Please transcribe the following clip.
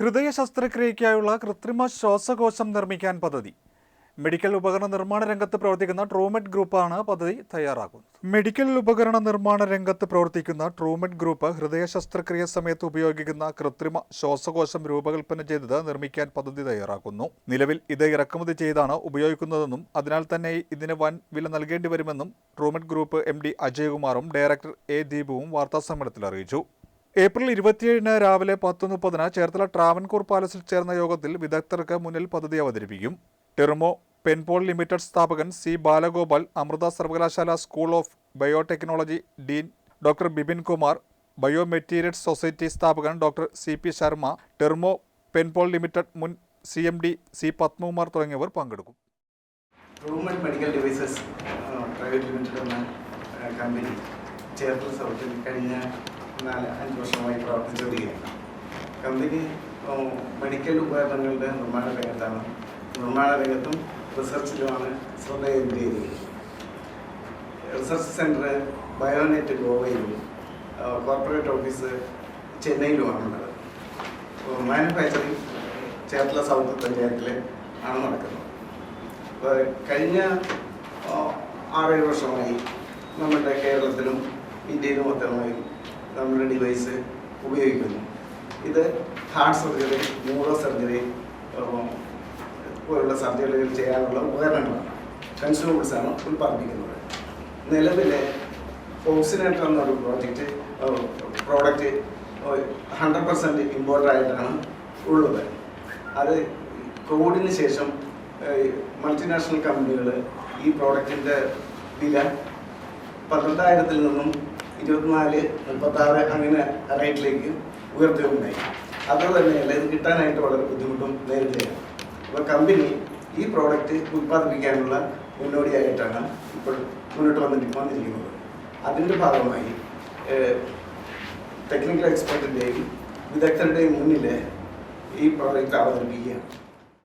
ഹൃദയ ശസ്ത്രക്രിയയ്ക്കായുള്ള കൃത്രിമ ശ്വാസകോശം നിർമ്മിക്കാൻ പദ്ധതി. മെഡിക്കൽ ഉപകരണ നിർമ്മാണ രംഗത്ത് പ്രവർത്തിക്കുന്ന ട്രൂമെറ്റ് ഗ്രൂപ്പാണ് പദ്ധതി തയ്യാറാക്കുന്നത്. മെഡിക്കൽ ഉപകരണ നിർമ്മാണ രംഗത്ത് പ്രവർത്തിക്കുന്ന ട്രൂമെറ്റ് ഗ്രൂപ്പ് ഹൃദയ ശസ്ത്രക്രിയ സമയത്ത് ഉപയോഗിക്കുന്ന കൃത്രിമ ശ്വാസകോശം രൂപകൽപ്പന ചെയ്തത് നിർമ്മിക്കാൻ പദ്ധതി തയ്യാറാക്കുന്നു. നിലവിൽ ഇത് ഇറക്കുമതി ചെയ്താണ് ഉപയോഗിക്കുന്നതെന്നും അതിനാൽ തന്നെ ഇതിന് വൻ വില നൽകേണ്ടി വരുമെന്നും ട്രൂമെറ്റ് ഗ്രൂപ്പ് എം ഡി അജയകുമാറും ഡയറക്ടർ എ ദീപുവും വാർത്താസമ്മേളനത്തിൽ അറിയിച്ചു. ഏപ്രിൽ ഇരുപത്തിയേഴിന് രാവിലെ പത്ത് മുപ്പതിന് ചേർത്തല ട്രാവൻകൂർ പാലസിൽ ചേർന്ന യോഗത്തിൽ വിദഗ്ധർക്ക് മുന്നിൽ പദ്ധതി അവതരിപ്പിക്കും. ടെർമോ പെൻപോൾ ലിമിറ്റഡ് സ്ഥാപകൻ സി ബാലഗോപാൽ അമൃത സർവകലാശാല school of biotechnology dean doctor Bipin Kumar bio materials society സ്ഥാപകൻ doctor C P Sharma Terumo Penpol limited മുൻ C M D C Padmakumar തുടങ്ങിയവർ പങ്കെടുക്കും. Medical devices private limited company Cherthala സൗത്തിൽ കഴിഞ്ഞ നാല് അഞ്ച് വർഷമായി പ്രവർത്തിച്ചു വരികയാണ് കമ്പനി മെഡിക്കൽ ഉപകരണങ്ങളുടെ നിർമ്മാണ രംഗത്താണ്. നിർമ്മാണ രംഗത്തും റിസർച്ചിലുമാണ് ശ്രദ്ധ കേന്ദ്രീകരിക്കുന്നത് റിസർച്ച് സെന്റർ ബയോനെറ്റ് ഗോവയിലും കോർപ്പറേറ്റ് ഓഫീസ് ചെന്നൈയിലുമാണുള്ളത്. മാനുഫാക്ചറിങ് ചേർത്തല സൗത്ത് പഞ്ചായത്തിൽ ആണ് നടക്കുന്നത്. അപ്പോൾ കഴിഞ്ഞ ആറേഴ് വർഷമായി നമ്മുടെ കേരളത്തിലും ഇന്ത്യയിലും മൊത്തമായി നമ്മുടെ ഡിവൈസ് ഉപയോഗിക്കുന്നു. ഇത് ഹാർട്ട് സർജറി ന്യൂറോ സർജറി പോലുള്ള സർജറികൾ ചെയ്യാനുള്ള ഉപകരണങ്ങളാണ്. കൺസ്യൂമേഴ്സ് ആണ് ഉൽപ്പാദിപ്പിക്കുന്നത്. നിലവിലെ ഫോക്സിനേറ്റർ എന്നൊരു project product hundred percent important ആയിട്ടാണ് ഉള്ളത്. അത് കോവിഡിന് ശേഷം മൾട്ടിനാഷണൽ കമ്പനികൾ ഈ പ്രോഡക്റ്റിന്റെ വില പന്ത്രണ്ടായിരത്തിൽ നിന്നും ഇരുപത്തിനാല് മുപ്പത്താറ് അങ്ങനെ റേറ്റിലേക്ക് ഉയർത്തുകയുണ്ടായി അതുപോലെ തന്നെയല്ല ഇത് കിട്ടാനായിട്ട് വളരെ ബുദ്ധിമുട്ടും നേരിടുകയാണ്. അപ്പോൾ കമ്പനി ഈ പ്രോഡക്റ്റ് ഉൽപ്പാദിപ്പിക്കാനുള്ള മുന്നോടിയായിട്ടാണ് ഇപ്പോൾ മുന്നോട്ട് വന്നിട്ട് വന്നിരിക്കുന്നത്. അതിന്റെ ഭാഗമായി ടെക്നിക്കൽ എക്സ്പെർട്ടിന്റെയും വിദഗ്ധരുടെയും മുന്നിൽ ഈ പ്രോഡക്റ്റ് അവതരിപ്പിക്കുകയാണ്.